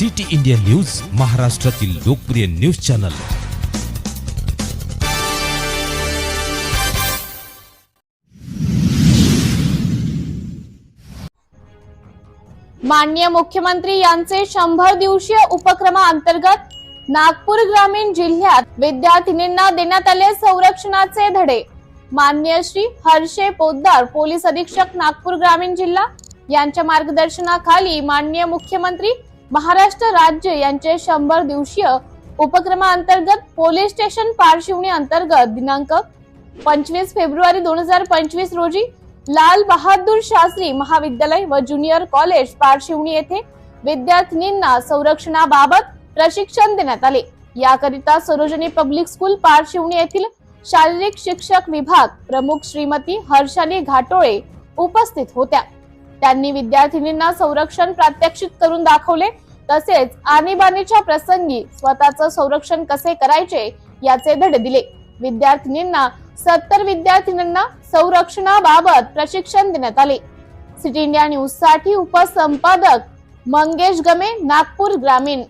City India news महाराष्ट्रातील लोकप्रिय news channel. माननीय मुख्यमंत्री यांचे शंभर दिवसीय उपक्रमाअंतर्गत नागपूर ग्रामीण जिल्ह्यात विद्यार्थिनींना देण्यात आले संरक्षणाचे धडे. मान्य श्री हर्षे पोद्दार पोलीस अधीक्षक नागपूर ग्रामीण जिल्हा यांच्या मार्गदर्शनाखाली माननीय मुख्यमंत्री महाराष्ट्र राज्य यांचे शंभर दिवसीय उपक्रमाअंतर्गत पोलीस स्टेशन पारशिवणी अंतर्गत दिनांक पंचवीस फेब्रुवारी दोन हजार पंचवीस रोजी लाल बहादूर शास्त्री महाविद्यालय व ज्युनियर कॉलेज पारशिवणी येथे विद्यार्थिनींना संरक्षणाबाबत प्रशिक्षण देण्यात आले. याकरिता सरोजनी पब्लिक स्कूल पारशिवणी येथील शारीरिक शिक्षक विभाग प्रमुख श्रीमती हर्षाली घाटोळे उपस्थित होत्या. त्यांनी विद्यार्थिनींना संरक्षण प्रात्यक्षिक करून दाखवले. तसेच आणीबाणीच्या प्रसंगी स्वतःचं संरक्षण कसे करायचे याचे धडे दिले. विद्यार्थिनींना सत्तर विद्यार्थिनींना संरक्षणाबाबत प्रशिक्षण देण्यात आले. सिटी इंडिया न्यूजसाठी उपसंपादक मंगेश गमे नागपूर ग्रामीण.